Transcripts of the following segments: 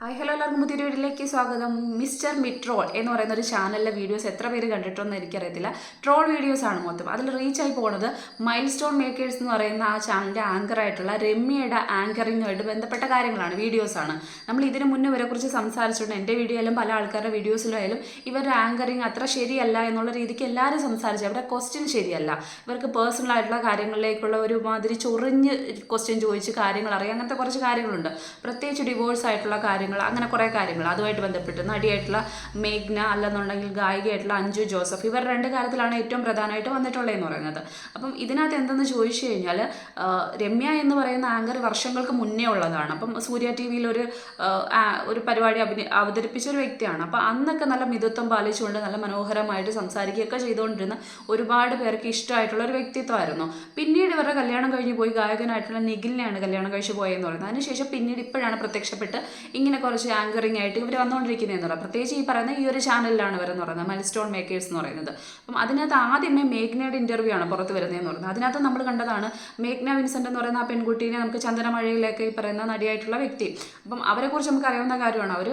Hi hello എല്ലാവർക്കും പുതിയൊരു വീഡിയോയിലേക്ക് സ്വാഗതം. മിസ്റ്റർ മിട്രോൾ എന്ന് പറയുന്ന ഒരു ചാനലിലെ വീഡിയോസ് എത്ര പേര് കണ്ടിട്ടുണ്ടെന്ന് എനിക്കറിയത്തില്ല. ട്രോൾ വീഡിയോസ് ആണ് മൊത്തം. അതിൽ റീച്ച് ആയി പോകുന്നത് മൈൽ സ്റ്റോൺ മേക്കേഴ്സ് എന്ന് പറയുന്ന ആ ചാനലിന്റെ ആങ്കറായിട്ടുള്ള രമ്യയുടെ ആങ്കറിങ്ങുമായിട്ട് ബന്ധപ്പെട്ട കാര്യങ്ങളാണ് വീഡിയോസാണ് നമ്മൾ ഇതിന് മുന്നേ ഇവരെക്കുറിച്ച് സംസാരിച്ചിട്ടുണ്ട്. എന്റെ വീഡിയോയിലും പല ആൾക്കാരുടെ വീഡിയോസിലായാലും ഇവരുടെ ആങ്കറിങ് അത്ര ശരിയല്ല എന്നുള്ള രീതിക്ക് എല്ലാവരും സംസാരിച്ചു. അവരുടെ ക്വസ്റ്റ്യൻ ശരിയല്ല. ഇവർക്ക് പേഴ്സണൽ ആയിട്ടുള്ള കാര്യങ്ങളിലേക്കുള്ള ഒരു മാതിരി ചൊറിഞ്ഞ് ക്വസ്റ്റ്യൻ ചോദിച്ച് കാര്യങ്ങൾ അറിയാം അങ്ങനത്തെ കുറച്ച് കാര്യങ്ങളുണ്ട്. പ്രത്യേകിച്ച് ഡിവോഴ്സ് ആയിട്ടുള്ള കാര്യങ്ങൾ അങ്ങനെ കുറേ കാര്യങ്ങൾ അതുമായിട്ട് ബന്ധപ്പെട്ട് നടിയായിട്ടുള്ള മേഘ്ന അല്ലെന്നുണ്ടെങ്കിൽ ഗായികയായിട്ടുള്ള അഞ്ജു ജോസഫ് ഇവർ രണ്ട് കാര്യത്തിലാണ് ഏറ്റവും പ്രധാനമായിട്ട് വന്നിട്ടുള്ളതെന്ന് പറയുന്നത്. അപ്പം ഇതിനകത്ത് എന്തെന്ന് ചോദിച്ചു കഴിഞ്ഞാൽ രമ്യ എന്ന് പറയുന്ന ആങ്കർ വർഷങ്ങൾക്ക് മുന്നേ ഉള്ളതാണ്. അപ്പം സൂര്യ ടി വിയിൽ ഒരു ഒരു പരിപാടി അഭിന അവതരിപ്പിച്ച ഒരു വ്യക്തിയാണ്. അപ്പം അന്നൊക്കെ നല്ല മിതത്വം പാലിച്ചുകൊണ്ട് നല്ല മനോഹരമായിട്ട് സംസാരിക്കുകയൊക്കെ ചെയ്തുകൊണ്ടിരുന്ന ഒരുപാട് പേർക്ക് ഇഷ്ടമായിട്ടുള്ള ഒരു വ്യക്തിത്വമായിരുന്നു. പിന്നീട് ഇവരുടെ കല്യാണം കഴിഞ്ഞ് പോയി ഗായകനായിട്ടുള്ള നിഖിലിനെയാണ് കല്യാണം കഴിച്ച് പോയെന്ന് പറയുന്നത്. അതിനുശേഷം പിന്നീട് ഇപ്പോഴാണ് പ്രത്യക്ഷപ്പെട്ട് ഇങ്ങനെ കുറച്ച് ആങ്കറിങ് ആയിട്ട് ഇവർ വന്നുകൊണ്ടിരിക്കുന്നതെന്ന് പറയുന്നത് പ്രത്യേകിച്ച് ഈ പറയുന്ന ഈ ഒരു ചാനലിലാണ് ഇവരെന്ന് പറയുന്നത് മൈൽ സ്റ്റോൺ മേക്കേഴ്സ് എന്ന് പറയുന്നത്. അപ്പം അതിനകത്ത് ആദ്യമേ മേഘ്നയുടെ ഇന്റർവ്യൂ ആണ് പുറത്ത് വരുന്നതെന്ന് പറയുന്നത്. അതിനകത്ത് നമ്മൾ കണ്ടതാണ് മേഘ്ന വിൻസെന്റ് എന്ന് പറയുന്ന ആ പെൺകുട്ടീനെ നമുക്ക് ചന്ദനമഴയിലേക്ക് ഈ പറയുന്ന നടിയായിട്ടുള്ള വ്യക്തി. അപ്പം അവരെക്കുറിച്ച് നമുക്ക് അറിയാവുന്ന കാര്യമാണ്. അവർ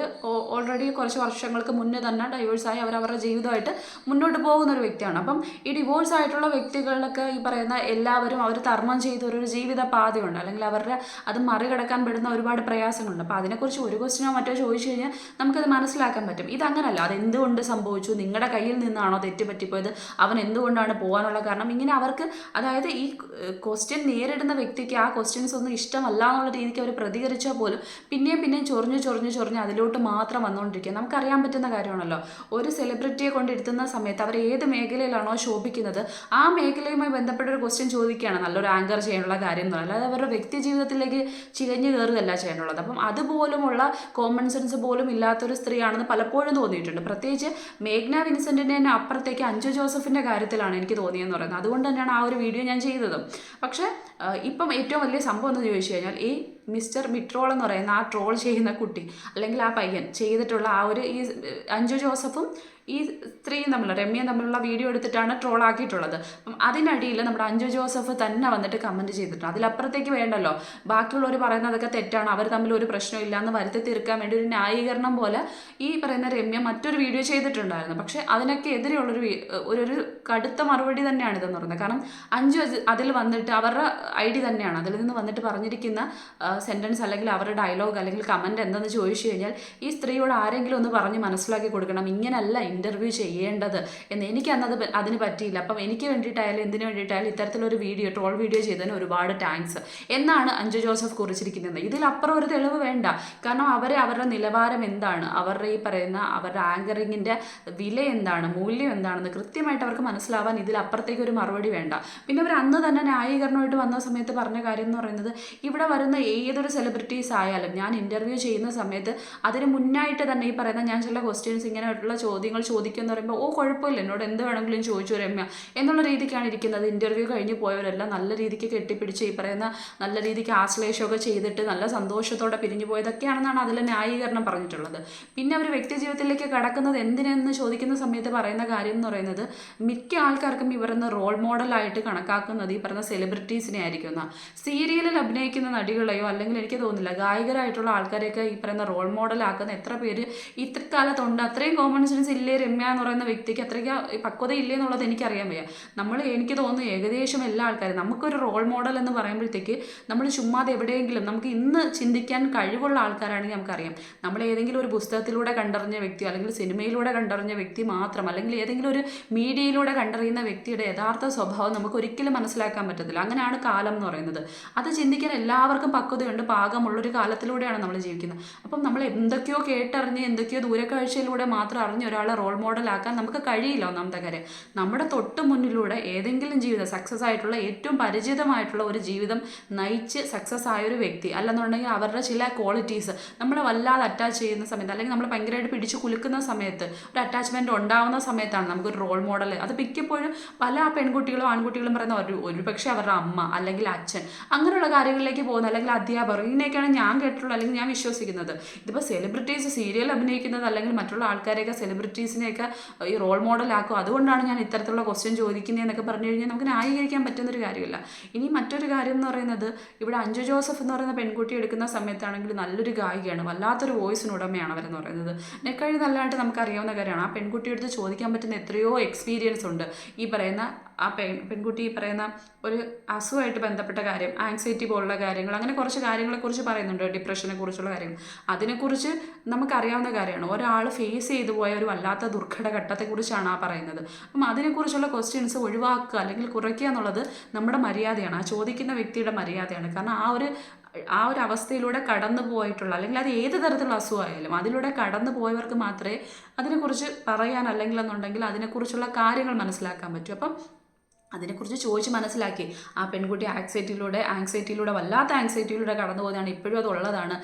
ഓൾറെഡി കുറച്ച് വർഷങ്ങൾക്ക് മുന്നേ തന്നെ ഡൈവേഴ്സായി അവർ അവരുടെ ജീവിതമായിട്ട് മുന്നോട്ട് പോകുന്ന ഒരു വ്യക്തിയാണ്. അപ്പം ഈ ഡിവോഴ്സ് ആയിട്ടുള്ള വ്യക്തികളിലൊക്കെ ഈ പറയുന്ന എല്ലാവരും അവർ തർമ്മം ചെയ്ത ഒരു ജീവിത പാതയുണ്ട് അല്ലെങ്കിൽ അവരുടെ അത് മറികടക്കാൻ പെടുന്ന ഒരുപാട് പ്രയാസങ്ങളുണ്ട്. അപ്പോൾ അതിനെക്കുറിച്ച് ഒരു ക്വസ്റ്റിനോ മറ്റോ ചോദിച്ചു കഴിഞ്ഞാൽ നമുക്കത് മനസ്സിലാക്കാൻ പറ്റും. ഇതങ്ങനല്ല. അത് എന്തുകൊണ്ട് സംഭവിച്ചു? നിങ്ങളുടെ കയ്യിൽ നിന്നാണോ തെറ്റ് പറ്റിപ്പോയത് അവൻ എന്തുകൊണ്ടാണ് പോകാനുള്ള കാരണം? ഇങ്ങനെ അവർക്ക് അതായത് ഈ ക്വസ്റ്റ്യൻ നേരിടുന്ന വ്യക്തിക്ക് ആ ക്വസ്റ്റ്യൻസ് ഒന്നും ഇഷ്ടമല്ല എന്നുള്ള രീതിക്ക് അവർ പ്രതികരിച്ചാൽ പോലും പിന്നെയും പിന്നെയും ചൊറിഞ്ഞ് ചൊറിഞ്ഞ് ചൊറിഞ്ഞ് അതിലോട്ട് മാത്രം വന്നുകൊണ്ടിരിക്കുക നമുക്കറിയാൻ പറ്റുന്ന കാര്യമാണല്ലോ. ഒരു സെലിബ്രിറ്റിയെ കൊണ്ടിരുത്തുന്ന സമയത്ത് അവർ ഏത് മേഖലയിലാണോ ശോഭിക്കുന്നത് ആ മേഖലയുമായി ബന്ധപ്പെട്ട ഒരു ക്വസ്റ്റ്യൻ ചോദിക്കുകയാണ്. നല്ലൊരു ആങ്കർ ചെയ്യാനുള്ള കാര്യം എന്ന് പറയുന്നത് അല്ലാതെ അവരുടെ വ്യക്തി ജീവിതത്തിലേക്ക് ചികഞ്ഞു കയറുകയല്ല ചെയ്യാനുള്ളത്. അപ്പം അതുപോലുമുള്ള കോമൺ സെൻസ് പോലും ഇല്ലാത്തൊരു സ്ത്രീയാണെന്ന് പലപ്പോഴും തോന്നിയിട്ടുണ്ട്. പ്രത്യേകിച്ച് മേഘ്ന വിൻസെന്റിന്റെ തന്നെ അപ്പുറത്തേക്ക് അഞ്ജു ജോസഫിന്റെ കാര്യത്തിലാണ് എനിക്ക് തോന്നിയെന്ന് പറയുന്നത്. അതുകൊണ്ട് തന്നെയാണ് ആ ഒരു വീഡിയോ ഞാൻ ചെയ്തതും. പക്ഷേ ഇപ്പം ഏറ്റവും വലിയ സംഭവം എന്ന് ചോദിച്ചു കഴിഞ്ഞാൽ ഈ മിസ്റ്റർ മിട്രോൾ എന്ന് പറയുന്ന ആ ട്രോൾ ചെയ്യുന്ന കുട്ടി അല്ലെങ്കിൽ ആ പയ്യൻ ചെയ്തിട്ടുള്ള ആ ഒരു ഈ അഞ്ജു ജോസഫും ഈ സ്ത്രീയും തമ്മിലുള്ള രമ്യയും തമ്മിലുള്ള വീഡിയോ എടുത്തിട്ടാണ് ട്രോൾ ആക്കിയിട്ടുള്ളത്. അപ്പം അതിനടിയിൽ നമ്മുടെ അഞ്ജു ജോസഫ് തന്നെ വന്നിട്ട് കമന്റ് ചെയ്തിട്ടുണ്ട്. അതിലപ്പുറത്തേക്ക് വേണ്ടല്ലോ. ബാക്കിയുള്ളവർ പറയുന്നതൊക്കെ തെറ്റാണ്. അവർ തമ്മിൽ ഒരു പ്രശ്നമില്ല എന്ന് വരുത്തി തീർക്കാൻ വേണ്ടി ഒരു ന്യായീകരണം പോലെ ഈ പറയുന്ന രമ്യ മറ്റൊരു വീഡിയോ ചെയ്തിട്ടുണ്ടായിരുന്നു. പക്ഷേ അതിനൊക്കെ എതിരെയുള്ളൊരു ഒരു കടുത്ത മറുപടി തന്നെയാണ് ഇതെന്ന് പറയുന്നത്. കാരണം അത് അതിൽ വന്നിട്ട് അവരുടെ ഐ ഡി തന്നെയാണ്. അതിൽ നിന്ന് വന്നിട്ട് പറഞ്ഞിരിക്കുന്ന സെന്റൻസ് അല്ലെങ്കിൽ അവരുടെ ഡയലോഗ് അല്ലെങ്കിൽ കമന്റ് എന്തെന്ന് ചോദിച്ചു കഴിഞ്ഞാൽ ഈ സ്ത്രീയോട് ആരെങ്കിലും ഒന്ന് പറഞ്ഞ് മനസ്സിലാക്കി കൊടുക്കണം. ഇങ്ങനല്ല ഇന്റർവ്യൂ ചെയ്യേണ്ടത് എന്ന് എനിക്ക് അന്നത് അതിന് പറ്റിയില്ല. അപ്പം എനിക്ക് വേണ്ടിയിട്ടായാലും എന്തിനു വേണ്ടിയിട്ടായാലും ഇത്തരത്തിലൊരു വീഡിയോ ട്രോൾ വീഡിയോ ചെയ്തതിന് ഒരുപാട് താങ്ക്സ് എന്നാണ് അഞ്ജു ജോസഫ് കുറിച്ചിരിക്കുന്നത്. ഇതിലപ്പുറം ഒരു തെളിവ് വേണ്ട. കാരണം അവരെ അവരുടെ നിലവാരം എന്താണ്? അവരുടെ ഈ പറയുന്ന അവരുടെ ആങ്കറിങ്ങിന്റെ വില എന്താണ്? മൂല്യം എന്താണെന്ന് കൃത്യമായിട്ട് അവർക്ക് മനസ്സിലാവാൻ ഇതിലപ്പുറത്തേക്ക് ഒരു മറുപടി വേണ്ട. പിന്നെ അവർ അന്ന് തന്നെ ന്യായീകരണമായിട്ട് വന്ന സമയത്ത് പറഞ്ഞ കാര്യം എന്ന് പറയുന്നത് ഇവിടെ വരുന്ന ഏതൊരു സെലിബ്രിറ്റീസ് ആയാലും ഞാൻ ഇന്റർവ്യൂ ചെയ്യുന്ന സമയത്ത് അതിന് മുന്നായിട്ട് തന്നെ ഈ പറയുന്ന ഞാൻ ചില ക്വസ്റ്റ്യൻസ് ഇങ്ങനെയുള്ള ചോദ്യങ്ങൾ ചോദിക്കുമെന്ന് പറയുമ്പോൾ ഓ കുഴപ്പമില്ല എന്നോട് എന്ത് വേണമെങ്കിലും ചോദിച്ചു രമ്യ എന്നുള്ള രീതിക്കാണ് ഇരിക്കുന്നത്. ഇന്റർവ്യൂ കഴിഞ്ഞ് പോയവരെല്ലാം നല്ല രീതിക്ക് കെട്ടിപ്പിടിച്ച് ഈ പറയുന്ന നല്ല രീതിക്ക് ആശ്ലേഷമൊക്കെ ചെയ്തിട്ട് നല്ല സന്തോഷത്തോടെ പിരിഞ്ഞു പോയതൊക്കെയാണെന്നാണ് അതിൽ ന്യായീകരണം പറഞ്ഞിട്ടുള്ളത്. പിന്നെ അവർ വ്യക്തി ജീവിതത്തിലേക്ക് കടക്കുന്നത് എന്തിനെന്ന് ചോദിക്കുന്ന സമയത്ത് പറയുന്ന കാര്യം എന്ന് പറയുന്നത് മിക്ക ആൾക്കാർക്കും ഇവരെന്ന് റോൾ മോഡലായിട്ട് കണക്കാക്കുന്നത് ഈ പറഞ്ഞ സെലിബ്രിറ്റീസിനെ ആയിരിക്കും സീരിയലിൽ അഭിനയിക്കുന്ന നടികളെയോ അല്ലെങ്കിൽ എനിക്ക് തോന്നുന്നില്ല. ഗായകരായിട്ടുള്ള ആൾക്കാരെയൊക്കെ ഈ പറയുന്ന റോൾ മോഡൽ ആക്കുന്ന എത്ര പേര് ഇത്രക്കാലത്തുണ്ട് അത്രയും കോമൺ സെൻസ് ഇല്ലേ രമ്യ എന്ന് പറയുന്ന വ്യക്തിക്ക് അത്രയ്ക്ക് പക്വത ഇല്ലേ എന്നുള്ളത് എനിക്കറിയാൻ വയ്യ. നമ്മൾ എനിക്ക് തോന്നുന്നു ഏകദേശം എല്ലാ ആൾക്കാരും നമുക്കൊരു റോൾ മോഡൽ എന്ന് പറയുമ്പോഴത്തേക്ക് നമ്മൾ ചുമ്മാതെ എവിടെയെങ്കിലും നമുക്ക് ഇന്ന് ചിന്തിക്കാൻ കഴിവുള്ള ആൾക്കാരാണെങ്കിൽ നമുക്കറിയാം. നമ്മൾ ഏതെങ്കിലും ഒരു പുസ്തകത്തിലൂടെ കണ്ടറിഞ്ഞ വ്യക്തി അല്ലെങ്കിൽ സിനിമയിലൂടെ കണ്ടറിഞ്ഞ വ്യക്തി മാത്രം അല്ലെങ്കിൽ ഏതെങ്കിലും ഒരു മീഡിയയിലൂടെ കണ്ടറിയുന്ന വ്യക്തിയുടെ യഥാർത്ഥ സ്വഭാവം നമുക്ക് ഒരിക്കലും മനസ്സിലാക്കാൻ പറ്റത്തില്ല. അങ്ങനെയാണ് കാലം എന്ന് പറയുന്നത്. അത് ചിന്തിക്കാൻ എല്ലാവർക്കും പക്വതയുണ്ട് പാകമുള്ളൊരു കാലത്തിലൂടെയാണ് നമ്മൾ ജീവിക്കുന്നത്. അപ്പം നമ്മൾ എന്തൊക്കെയോ കേട്ടറിഞ്ഞ് എന്തൊക്കെയോ ദൂരക്കാഴ്ചയിലൂടെ മാത്രം അറിഞ്ഞ് ഒരാളെ റോൾ മോഡലാക്കാൻ നമുക്ക് കഴിയില്ല ഒന്നാമത്തെ കാര്യം. നമ്മുടെ തൊട്ട് മുന്നിലൂടെ ഏതെങ്കിലും ജീവിതം സക്സസ് ആയിട്ടുള്ള ഏറ്റവും പരിചിതമായിട്ടുള്ള ഒരു ജീവിതം നയിച്ച് സക്സസ് ആയ ഒരു വ്യക്തി അല്ലെന്നുണ്ടെങ്കിൽ അവരുടെ ചില ക്വാളിറ്റീസ് നമ്മളെ വല്ലാതെ അറ്റാച്ച് ചെയ്യുന്ന സമയത്ത് അല്ലെങ്കിൽ നമ്മൾ ഭയങ്കരമായിട്ട് പിടിച്ച് കുലുക്കുന്ന സമയത്ത് ഒരു അറ്റാച്ച്മെന്റ് ഉണ്ടാവുന്ന സമയത്താണ് നമുക്കൊരു റോൾ മോഡൽ അത് മിക്കപ്പോഴും പല പെൺകുട്ടികളും ആൺകുട്ടികളും പറയുന്ന ഒരു ഒരു പക്ഷേ അവരുടെ അമ്മ അല്ലെങ്കിൽ അച്ഛൻ അങ്ങനെയുള്ള കാര്യങ്ങളിലേക്ക് പോകുന്ന അല്ലെങ്കിൽ അധ്യാപകർ ഞാൻ കേട്ടിട്ടുള്ളത് അല്ലെങ്കിൽ ഞാൻ വിശ്വസിക്കുന്നത്. ഇതിപ്പോൾ സെലിബ്രിറ്റീസ് സീരിയൽ അഭിനയിക്കുന്നത് അല്ലെങ്കിൽ മറ്റുള്ള ആൾക്കാരെയൊക്കെ സെലിബ്രിറ്റീസിനെയൊക്കെ ഈ റോൾ മോഡൽ മോഡലാക്കും അതുകൊണ്ടാണ് ഞാൻ ഇത്തരത്തിലുള്ള ക്വസ്റ്റ്യൻ ചോദിക്കുന്നതെന്നൊക്കെ പറഞ്ഞു കഴിഞ്ഞാൽ നമുക്ക് ന്യായീകരിക്കാൻ പറ്റുന്നൊരു കാര്യമില്ല. ഇനി മറ്റൊരു കാര്യം എന്ന് പറയുന്നത് ഇവിടെ അഞ്ജു ജോസഫ് എന്ന് പറയുന്ന പെൺകുട്ടി എടുക്കുന്ന സമയത്താണെങ്കിൽ നല്ലൊരു ഗായികയാണ്. വല്ലാത്തൊരു വോയിസിന് ഉടമയാണ് അവരെന്ന് പറയുന്നത്. നെക്കഴി നല്ലതായിട്ട് നമുക്കറിയാവുന്ന കാര്യമാണ്. ആ പെൺകുട്ടിയെടുത്ത് ചോദിക്കാൻ പറ്റുന്ന എത്രയോ എക്സ്പീരിയൻസ് ഉണ്ട്. ഈ പറയുന്ന ആ പെൺ പെൺകുട്ടി പറയുന്ന ഒരു അസുഖമായിട്ട് ബന്ധപ്പെട്ട കാര്യം ആങ്സൈറ്റി പോലുള്ള കാര്യങ്ങൾ അങ്ങനെ കുറച്ച് കാര്യങ്ങളെക്കുറിച്ച് പറയുന്നുണ്ട്. ഡിപ്രഷനെ കുറിച്ചുള്ള കാര്യങ്ങൾ. അതിനെക്കുറിച്ച് നമുക്കറിയാവുന്ന കാര്യമാണ്. ഒരാൾ ഫേസ് ചെയ്തു പോയ ഒരു വല്ലാത്ത ദുർഘട ഘട്ടത്തെക്കുറിച്ചാണ് ആ പറയുന്നത്. അപ്പം അതിനെക്കുറിച്ചുള്ള ക്വസ്റ്റ്യൻസ് ഒഴിവാക്കുക അല്ലെങ്കിൽ കുറയ്ക്കുക എന്നുള്ളത് നമ്മുടെ മര്യാദയാണ്. ആ ചോദിക്കുന്ന വ്യക്തിയുടെ മര്യാദയാണ്. കാരണം ആ ഒരു ആ ഒരു അവസ്ഥയിലൂടെ കടന്നു പോയിട്ടുള്ള അല്ലെങ്കിൽ അത് ഏത് തരത്തിലുള്ള അസുഖമായാലും അതിലൂടെ കടന്നു പോയവർക്ക് മാത്രമേ അതിനെക്കുറിച്ച് പറയാൻ അല്ലെങ്കിൽ എന്നുണ്ടെങ്കിൽ അതിനെക്കുറിച്ചുള്ള കാര്യങ്ങൾ മനസ്സിലാക്കാൻ പറ്റൂ. അപ്പം അതിനെക്കുറിച്ച് ചോദിച്ച് മനസ്സിലാക്കി. ആ പെൺകുട്ടി ആങ്സൈറ്റിയിലൂടെ ആങ്സൈറ്റിയിലൂടെ വല്ലാത്ത ആങ്സൈറ്റിയിലൂടെ കടന്നു പോകുന്നതാണ് ഇപ്പോഴും അത് ഉള്ളതാണ്.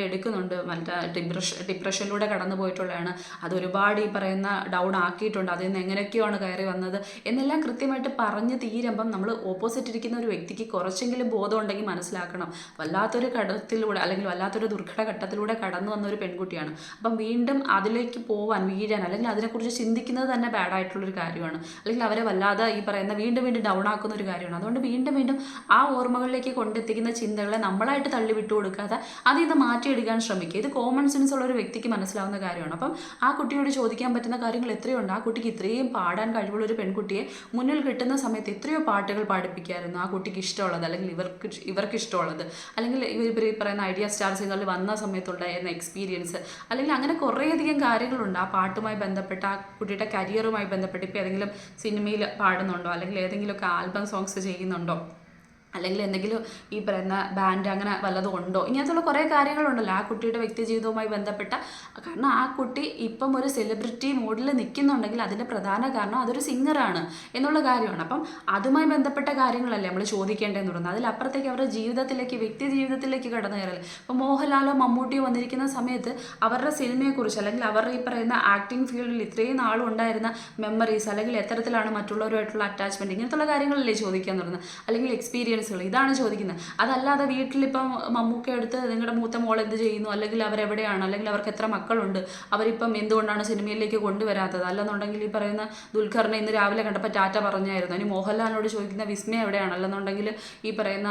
എടുക്കുന്നുണ്ട്. മറ്റേ ഡിപ്രഷൻ ഡിപ്രഷനിലൂടെ കടന്നു പോയിട്ടുള്ളതാണ്. അത് ഒരുപാട് ഈ പറയുന്ന ഡൗൺ ആക്കിയിട്ടുണ്ട്. അതിൽ നിന്ന് എങ്ങനെയൊക്കെയാണ് കയറി വന്നത് എന്നെല്ലാം കൃത്യമായിട്ട് പറഞ്ഞ് തീരുമ്പം നമ്മൾ ഓപ്പോസിറ്റ് ഇരിക്കുന്ന ഒരു വ്യക്തിക്ക് കുറച്ചെങ്കിലും ബോധം ഉണ്ടെങ്കിൽ മനസ്സിലാക്കണം. വല്ലാത്തൊരു ഘട്ടത്തിലൂടെ അല്ലെങ്കിൽ വല്ലാത്തൊരു ദുർഘട ഘട്ടത്തിലൂടെ കടന്നു വന്ന ഒരു പെൺകുട്ടിയാണ്. അപ്പം വീണ്ടും അതിലേക്ക് പോവാൻ വീഴാൻ അല്ലെങ്കിൽ അതിനെക്കുറിച്ച് ചിന്തിക്കുന്നത് തന്നെ ബാഡായിട്ടുള്ളൊരു കാര്യമാണ്. അല്ലെങ്കിൽ അവരെ വല്ലാതെ ഈ പറയുന്ന വീണ്ടും വീണ്ടും ഡൗൺ ആക്കുന്ന ഒരു കാര്യമാണ്. അതുകൊണ്ട് വീണ്ടും വീണ്ടും ആ ഓർമ്മകളിലേക്ക് കൊണ്ടെത്തിക്കുന്ന ചിന്തകളെ നമ്മളായിട്ട് തള്ളി വിട്ടു കൊടുക്കാതെ അതിൽ നിന്ന് മാറ്റിയെടുക്കാൻ ശ്രമിക്കുക. ഇത് കോമൺ സെൻസ് ഉള്ള ഒരു വ്യക്തിക്ക് മനസ്സിലാവുന്ന കാര്യമാണ്. അപ്പം ആ കുട്ടിയോട് ചോദിക്കാൻ പറ്റുന്ന കാര്യങ്ങൾ എത്രയുണ്ട്? ആ കുട്ടിക്ക് ഇത്രയും പാടാൻ കഴിവുള്ള ഒരു പെൺകുട്ടിയെ മുന്നിൽ കിട്ടുന്ന സമയത്ത് എത്രയോ പാട്ടുകൾ പാടിപ്പിക്കായിരുന്നു ആ കുട്ടിക്ക് ഇഷ്ടമുള്ളത് അല്ലെങ്കിൽ ഇവർക്ക് ഇവർക്ക് ഇഷ്ടമുള്ളത് അല്ലെങ്കിൽ ഇവർ പറയുന്ന ഐഡിയ സ്റ്റാർ സിംഗറിൽ വന്ന സമയത്തുണ്ടായിരുന്ന എക്സ്പീരിയൻസ് അല്ലെങ്കിൽ അങ്ങനെ കുറേയധികം കാര്യങ്ങളുണ്ട്. ആ പാട്ടുമായി ബന്ധപ്പെട്ട ആ കുട്ടിയുടെ കരിയറുമായി ബന്ധപ്പെട്ട് ഇപ്പോൾ ഏതെങ്കിലും സിനിമയിൽ പാടുന്നുണ്ടോ? അല്ലെങ്കിൽ ഏതെങ്കിലുമൊക്കെ ആൽബം സോങ്സ് ചെയ്യുന്നുണ്ടോ? അല്ലെങ്കിൽ എന്തെങ്കിലും ഈ പറയുന്ന ബാൻഡ് അങ്ങനെ വല്ലതും ഉണ്ടോ? ഇങ്ങനത്തുള്ള കുറേ കാര്യങ്ങളുണ്ടല്ലോ. ആ കുട്ടിയുടെ വ്യക്തി ജീവിതവുമായി ബന്ധപ്പെട്ട. കാരണം ആ കുട്ടി ഇപ്പം ഒരു സെലിബ്രിറ്റി മോഡിൽ നിൽക്കുന്നുണ്ടെങ്കിൽ അതിന്റെ പ്രധാന കാരണം അതൊരു സിംഗറാണ് എന്നുള്ള കാര്യമാണ്. അപ്പം അതുമായി ബന്ധപ്പെട്ട കാര്യങ്ങളല്ലേ നമ്മൾ ചോദിക്കേണ്ടതെന്ന് പറയുന്നത്. അതിലപ്പുറത്തേക്ക് അവരുടെ ജീവിതത്തിലേക്ക് വ്യക്തി ജീവിതത്തിലേക്ക് കടന്നു കയറൽ ഇപ്പോൾ മോഹൻലാലോ മമ്മൂട്ടിയോ വന്നിരിക്കുന്ന സമയത്ത് അവരുടെ സിനിമയെക്കുറിച്ച് അല്ലെങ്കിൽ അവരുടെ ഈ പറയുന്ന ആക്ടിങ് ഫീൽഡിൽ ഇത്രയും നാളും ഉണ്ടായിരുന്ന മെമ്മറീസ് അല്ലെങ്കിൽ എത്തരത്തിലാണ് മറ്റുള്ളവരുമായിട്ടുള്ള അറ്റാച്ച്മെന്റ് ഇങ്ങനത്തുള്ള കാര്യങ്ങളല്ലേ ചോദിക്കാൻ തുടങ്ങുന്നത് അല്ലെങ്കിൽ എക്സ്പീരിയൻസുകൾ ഇതാണ് ചോദിക്കുന്നത്. അതല്ലാതെ വീട്ടിലിപ്പം മമ്മൂക്ക എടുത്ത് നിങ്ങളുടെ മൂത്ത മോൾ എന്ത് ചെയ്യുന്നു? അല്ലെങ്കിൽ അവരെവിടെയാണ് അല്ലെങ്കിൽ അവർക്ക് എത്ര മക്കളുണ്ട്? അവരിപ്പം എന്തുകൊണ്ടാണ് സിനിമയിലേക്ക് കൊണ്ടുവരാത്തത്? അല്ലെന്നുണ്ടെങ്കിൽ ഈ പറയുന്ന ദുൽഖറിനെ ഇന്ന് രാവിലെ കണ്ടപ്പോൾ ടാറ്റ പറഞ്ഞായിരുന്നു. ഇനി മോഹൻലാലിനോട് ചോദിക്കുന്ന വിസ്മയ എവിടെയാണ്? അല്ലെന്നുണ്ടെങ്കിൽ ഈ പറയുന്ന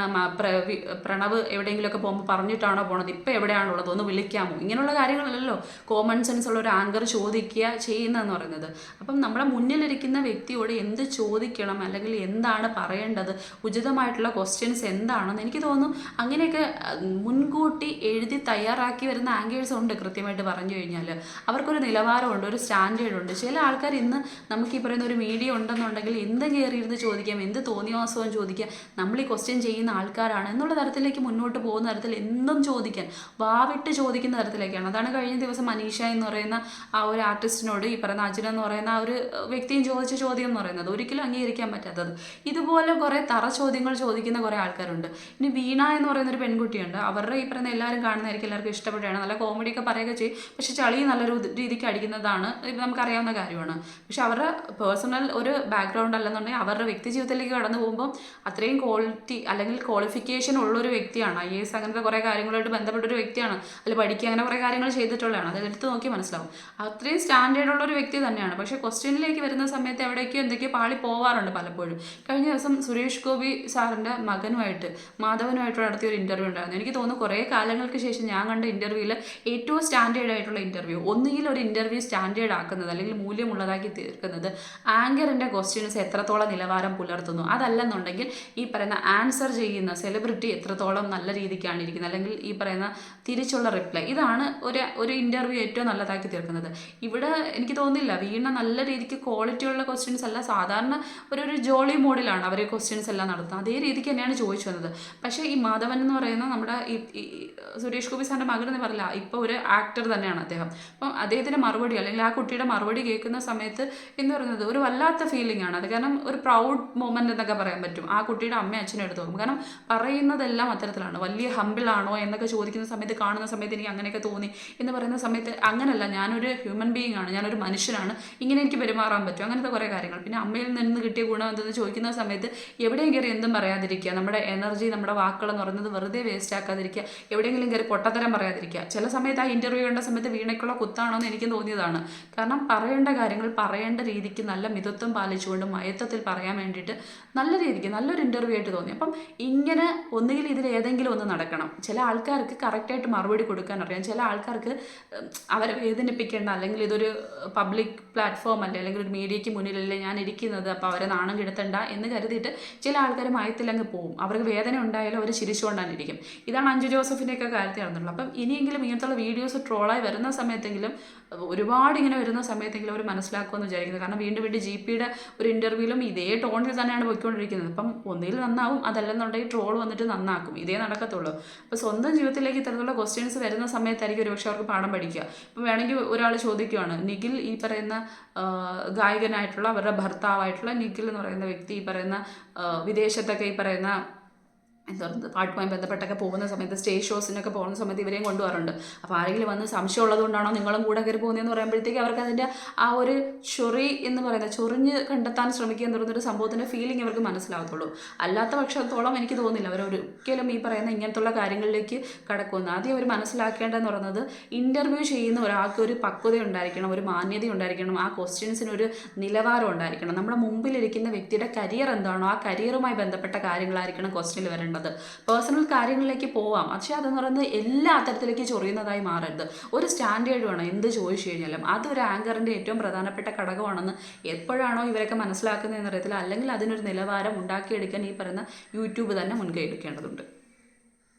പ്രണവ് എവിടെയെങ്കിലുമൊക്കെ പോകുമ്പോൾ പറഞ്ഞിട്ടാണോ പോണത്? ഇപ്പം എവിടെയാണുള്ളത്? ഒന്ന് വിളിക്കാമോ? ഇങ്ങനെയുള്ള കാര്യങ്ങളല്ലല്ലോ. കോമൺ സെൻസ് ഉള്ള ഒരു ആങ്കർ ചോദിക്കുക ചെയ്യുന്നതെന്ന് പറയുന്നത്. അപ്പം നമ്മുടെ മുന്നിലിരിക്കുന്ന വ്യക്തിയോട് എന്ത് ചോദിക്കണം? അല്ലെങ്കിൽ എന്താണ് പറയേണ്ടത്? ഉചിതമായിട്ടുള്ള ക്വസ്റ്റ്യൻസ് എന്താണെന്ന് എനിക്ക് തോന്നുന്നു അങ്ങനെയൊക്കെ മുൻകൂട്ടി എഴുതി തയ്യാറാക്കി വരുന്ന ആങ്കേഴ്സ് ഉണ്ട് കൃത്യമായിട്ട് പറഞ്ഞു കഴിഞ്ഞാൽ അവർക്കൊരു നിലവാരമുണ്ട് ഒരു സ്റ്റാൻഡേർഡ് ഉണ്ട് ചില ആൾക്കാർ ഇന്ന് നമുക്ക് ഈ പറയുന്ന ഒരു മീഡിയ ഉണ്ടെന്നുണ്ടെങ്കിൽ എന്ത് കയറിയിരുന്ന് ചോദിക്കാം എന്ത് തോന്നിയവാസവും ചോദിക്കാം നമ്മൾ ഈ ക്വസ്റ്റ്യൻ ചെയ്യുന്ന ആൾക്കാരാണ് എന്നുള്ള തരത്തിലേക്ക് മുന്നോട്ട് പോകുന്ന തരത്തിൽ എന്തും ചോദിക്കാൻ വാവിട്ട് ചോദിക്കുന്ന തരത്തിലേക്കാണ്. അതാണ് കഴിഞ്ഞ ദിവസം മനീഷ എന്ന് പറയുന്ന ആ ഒരു ആർട്ടിസ്റ്റിനോട് ഈ പറയുന്ന അജിന എന്ന് പറയുന്ന ആ ഒരു വ്യക്തിയും ചോദിച്ച ചോദ്യം എന്ന് പറയുന്നത്. ഒരിക്കലും അംഗീകരിക്കാൻ പറ്റാത്തത്. ഇതുപോലെ കുറേ തറ ചോദ്യങ്ങൾ ചോദിക്കുന്ന കുറേ ആൾക്കാരുണ്ട്. ഇനി വീണ എന്ന് പറയുന്ന ഒരു പെൺകുട്ടിയുണ്ട്. അവരുടെ ഈ പറയുന്ന എല്ലാവരും കാണുന്നതായിരിക്കും എല്ലാവർക്കും ഇഷ്ടപ്പെടുകയാണ്. നല്ല കോമഡിയൊക്കെ പറയുകയൊക്കെ ചെയ്യും. പക്ഷേ ചളി നല്ലൊരു രീതിക്ക് അടിക്കുന്നതാണ് ഇത് നമുക്കറിയാവുന്ന കാര്യമാണ്. പക്ഷെ അവരുടെ പേഴ്സണൽ ഒരു ബാക്ക്ഗ്രൗണ്ട് അല്ലെന്നുണ്ടെങ്കിൽ അവരുടെ വ്യക്തി ജീവിതത്തിലേക്ക് കടന്നു പോകുമ്പോൾ അത്രയും ക്വാളിറ്റി അല്ലെങ്കിൽ ക്വാളിഫിക്കേഷൻ ഉള്ളൊരു വ്യക്തിയാണ്. ഐ എസ് അങ്ങനത്തെ കുറേ കാര്യങ്ങളായിട്ട് ബന്ധപ്പെട്ട ഒരു വ്യക്തിയാണ്. അല്ലെങ്കിൽ പഠിക്കുക അങ്ങനെ കുറേ കാര്യങ്ങൾ ചെയ്തിട്ടുള്ളതാണ്. അത് എടുത്ത് നോക്കി മനസ്സിലാവും. അത്രയും സ്റ്റാൻഡേർഡ് ഉള്ള ഒരു വ്യക്തി തന്നെയാണ്. പക്ഷേ ക്വസ്റ്റ്യനിലേക്ക് വരുന്ന സമയത്ത് എവിടേക്കോ എന്തൊക്കെയോ പാളി പോവാറുണ്ട് പലപ്പോഴും. കഴിഞ്ഞ ദിവസം സുരേഷ് ഗോപി സാറിന്റെ മകനുമായിട്ട് മാധവനുമായിട്ട് നടത്തിയ ഒരു ഇന്റർവ്യൂ ഉണ്ടായിരുന്നു. എനിക്ക് തോന്നുന്നു കുറേ കാലങ്ങൾക്ക് ശേഷം ഞാൻ കണ്ട ഇന്റർവ്യൂവിൽ ഏറ്റവും സ്റ്റാൻഡേർഡ് ആയിട്ടുള്ള ഇന്റർവ്യൂ ഒന്നുകിൽ ഒരു ഇന്റർവ്യൂ സ്റ്റാൻഡേർഡ് ആക്കുന്നത് അല്ലെങ്കിൽ മൂല്യമുള്ളതാക്കി തീർക്കുന്നത് ആങ്കറിന്റെ ക്വസ്റ്റ്യൻസ് എത്രത്തോളം നിലവാരം പുലർത്തുന്നു. അതല്ലെന്നുണ്ടെങ്കിൽ ഈ പറയുന്ന ആൻസർ ചെയ്യുന്ന സെലിബ്രിറ്റി എത്രത്തോളം നല്ല രീതിക്കാണ് ഇരിക്കുന്നത് അല്ലെങ്കിൽ ഈ പറയുന്ന തിരിച്ചുള്ള റിപ്ലൈ ഇതാണ് ഒരു ഒരു ഇന്റർവ്യൂ ഏറ്റവും നല്ലതാക്കി തീർക്കുന്നത്. ഇവിടെ എനിക്ക് തോന്നുന്നില്ല വീണ നല്ല രീതിക്ക് ക്വാളിറ്റിയുള്ള ക്വസ്റ്റ്യൻസ് അല്ല സാധാരണ ഒരു ഒരു ജോളി മോഡിലാണ് അവർ ക്വസ്റ്റ്യൻസ് എല്ലാം നടത്തുന്നത്. അതേ രീതിക്ക് തന്നെയാണ് ചോദിച്ചു വന്നത്. പക്ഷേ ഈ മാധവൻ എന്ന് പറയുന്ന നമ്മുടെ ഈ സുരേഷ് ഗോപി സാറിന്റെ മകൻ എന്ന് പറയില്ല ഇപ്പോൾ ഒരു ആക്ടർ തന്നെയാണ് അദ്ദേഹം. അപ്പം അദ്ദേഹത്തിന്റെ മറുപടി അല്ലെങ്കിൽ ആ കുട്ടിയുടെ മറുപടി കേൾക്കുന്ന സമയത്ത് എന്ന് പറയുന്നത് ഒരു വല്ലാത്ത ഫീലിംഗ് ആണ്. അത് കാരണം ഒരു പ്രൗഡ് മൊമെന്റ് എന്നൊക്കെ പറയാൻ പറ്റും. ആ കുട്ടിയുടെ അമ്മ അച്ഛനും എടുത്തു നോക്കും. കാരണം പറയുന്നതെല്ലാം അത്തരത്തിലാണ്. വലിയ ഹമ്പിളാണോ എന്നൊക്കെ ചോദിക്കുന്ന സമയത്ത് കാണുന്ന സമയത്ത് എനിക്ക് അങ്ങനെയൊക്കെ തോന്നി എന്ന് പറയുന്ന സമയത്ത് അങ്ങനല്ല. ഞാനൊരു ഹ്യൂമൻ ബീയിങ് ആണ്. ഞാനൊരു മനുഷ്യനാണ്. ഇങ്ങനെ എനിക്ക് പെരുമാറാൻ പറ്റും. അങ്ങനത്തെ കുറേ കാര്യങ്ങൾ. പിന്നെ അമ്മയിൽ നിന്ന് കിട്ടിയ ഗുണം എന്തെന്ന് ചോദിക്കുന്ന സമയത്ത് എവിടെയും കയറി എന്തും പറയാതിരിക്കുക പറയാതിരിക്കുക നമ്മുടെ എനർജി നമ്മുടെ വാക്കുകൾ എന്ന് പറയുന്നത് വെറുതെ വേസ്റ്റ് ആക്കാതിരിക്കുക എവിടെയെങ്കിലും കയറി പൊട്ടത്തരം പറയാതിരിക്കുക. ചില സമയത്ത് ആ ഇന്റർവ്യൂ കണ്ട സമയത്ത് വീണയ്ക്കുള്ള കുത്താണോ എന്ന് എനിക്ക് തോന്നിയതാണ്. കാരണം പറയേണ്ട കാര്യങ്ങൾ പറയേണ്ട രീതിക്ക് നല്ല മിതത്വം പാലിച്ചുകൊണ്ട് മയത്വത്തിൽ പറയാൻ വേണ്ടിയിട്ട് നല്ല രീതിക്ക് നല്ലൊരു ഇന്റർവ്യൂ ആയിട്ട് തോന്നി. അപ്പം ഇങ്ങനെ ഒന്നുകിൽ ഇതിൽ ഏതെങ്കിലും ഒന്ന് നടക്കണം. ചില ആൾക്കാർക്ക് കറക്റ്റായിട്ട് മറുപടി കൊടുക്കാൻ അറിയാം. ചില ആൾക്കാർക്ക് അവരെ വേദനിപ്പിക്കേണ്ട അല്ലെങ്കിൽ ഇതൊരു പബ്ലിക് പ്ലാറ്റ്ഫോം അല്ലേ അല്ലെങ്കിൽ ഒരു മീഡിയയ്ക്ക് മുന്നിലല്ലേ ഞാൻ ഇരിക്കുന്നത് അപ്പോൾ അവരെ നാണം കെടുത്തണ്ട എന്ന് കരുതിയിട്ട് ചില ആൾക്കാർ മയത്തിലങ്ങ് പോവും. അവർക്ക് വേദന ഉണ്ടായാലും അവർ ചിരിച്ചുകൊണ്ടാണ് ഇരിക്കും ഇതാണ് അഞ്ജു ജോസഫിന്റെയൊക്കെ കാര്യത്തിൽ നടന്നുള്ളൂ അപ്പം ഇനിയെങ്കിലും ഇങ്ങനത്തുള്ള വീഡിയോസ് ട്രോളായി വരുന്ന സമയത്തെങ്കിലും ഒരുപാട് ഇങ്ങനെ വരുന്ന സമയത്തെങ്കിലും അവർ മനസ്സിലാക്കുമെന്ന് വിചാരിക്കുന്നത് കാരണം വീണ്ടും വീണ്ടും ജി പിയുടെ ഒരു ഇന്റർവ്യൂവിലും ഇതേ ടോണിൽ തന്നെയാണ് പോയിക്കൊണ്ടിരിക്കുന്നത്. അപ്പം ഒന്നിൽ നന്നാവും അതല്ലെന്നുണ്ടെങ്കിൽ ട്രോൾ വന്നിട്ട് നന്നാക്കും. ഇതേ നടക്കത്തുള്ളൂ. അപ്പോൾ സ്വന്തം ജീവിതത്തിലേക്ക് ഇത്തരത്തിലുള്ള ക്വസ്റ്റ്യൻസ് വരുന്ന സമയത്തായിരിക്കും ഒരുപക്ഷെ അവർക്ക് പാഠം പഠിക്കുക. ഇപ്പം വേണമെങ്കിൽ ഒരാൾ ചോദിക്കുകയാണ് നിഖിൽ ഈ പറയുന്ന ഗായകനായിട്ടുള്ള അവരുടെ ഭർത്താവായിട്ടുള്ള നിഖിൽ എന്ന് പറയുന്ന വ്യക്തി ഈ പറയുന്ന വിദേശത്തൊക്കെ ഈ പറയുന്ന എന്താ പാട്ടുമായി ബന്ധപ്പെട്ടൊക്കെ പോകുന്ന സമയത്ത് സ്റ്റേജ് ഷോസിനൊക്കെ പോകുന്ന സമയത്ത് ഇവരെയും കൊണ്ടുപോകാറുണ്ട്. അപ്പോൾ ആരെങ്കിലും വന്ന് സംശയം ഉള്ളതുകൊണ്ടാണോ നിങ്ങളും കൂടെ കയറി പോകുന്നതെന്ന് പറയുമ്പോഴത്തേക്ക് അവർക്ക് അതിന്റെ ആ ഒരു ചൊറി എന്ന് പറയുന്നത് ചൊറിഞ്ഞ് കണ്ടെത്താൻ ശ്രമിക്കുക എന്ന് പറയുന്നൊരു സംഭവത്തിന്റെ ഫീലിംഗ് അവർക്ക് മനസ്സിലാവത്തുള്ളൂ. അല്ലാത്ത പക്ഷത്തോളം എനിക്ക് തോന്നുന്നില്ല. അവർ ഒരിക്കലും ഈ പറയുന്ന ഇങ്ങനത്തുള്ള കാര്യങ്ങളിലേക്ക് കടക്കുമെന്ന്. ആദ്യം അവർ മനസ്സിലാക്കേണ്ടതെന്ന് പറയുന്നത് ഇന്റർവ്യൂ ചെയ്യുന്ന ഒരാൾക്ക് ഒരു പക്വത ഉണ്ടായിരിക്കണം ഒരു മാന്യത ഉണ്ടായിരിക്കണം ആ ക്വസ്റ്റ്യൻസിന് ഒരു നിലവാരം ഉണ്ടായിരിക്കണം. നമ്മുടെ മുമ്പിലിരിക്കുന്ന വ്യക്തിയുടെ കരിയർ എന്താണോ ആ കരിയറുമായി ബന്ധപ്പെട്ട കാര്യങ്ങളായിരിക്കണം ക്വസ്റ്റ്യനിൽ വരേണ്ടത്. പേഴ്സണൽ കാര്യങ്ങളിലേക്ക് പോവാം. പക്ഷേ അതെന്ന് പറയുന്നത് എല്ലാ തരത്തിലേക്ക് ചൊറിയുന്നതായി മാറരുത്. ഒരു സ്റ്റാൻഡേർഡ് വേണം. എന്ത് ചോദിച്ചു കഴിഞ്ഞാലും. ഒരു ആങ്കറിന്റെ ഏറ്റവും പ്രധാനപ്പെട്ട ഘടകമാണെന്ന് എപ്പോഴാണോ ഇവരൊക്കെ മനസ്സിലാക്കുന്നതെന്ന് അറിയത്തില്ല. അല്ലെങ്കിൽ അതിനൊരു നിലവാരം ഉണ്ടാക്കിയെടുക്കാൻ ഈ പറയുന്ന യൂട്യൂബ് തന്നെ മുൻകൈ എടുക്കേണ്ടതുണ്ട്.